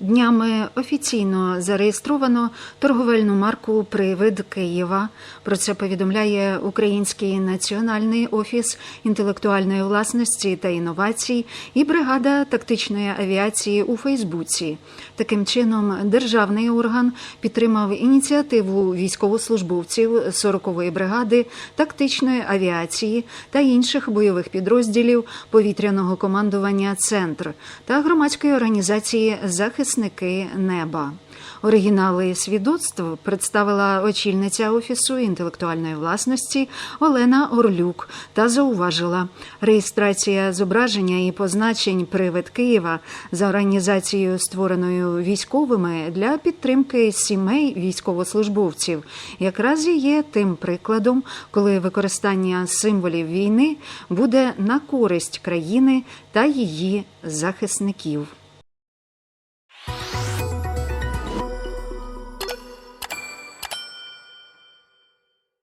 Днями офіційно зареєстровано торговельну марку Привид Києва. Про це повідомляє Український національний офіс інтелектуальної власності та інновацій і бригада тактичної авіації у Фейсбуці. Таким чином, державний орган підтримав ініціативу військовослужбовців 40-ї бригади тактичної авіації та інших бойових підрозділів повітряного командування Центр та громадської організації Захисники неба. Оригінали свідоцтв представила очільниця офісу інтелектуальної власності Олена Орлюк та зауважила, реєстрація зображення і позначень привид Києва за організацією, створеною військовими для підтримки сімей військовослужбовців, якраз і є тим прикладом, коли використання символів війни буде на користь країни та її захисників.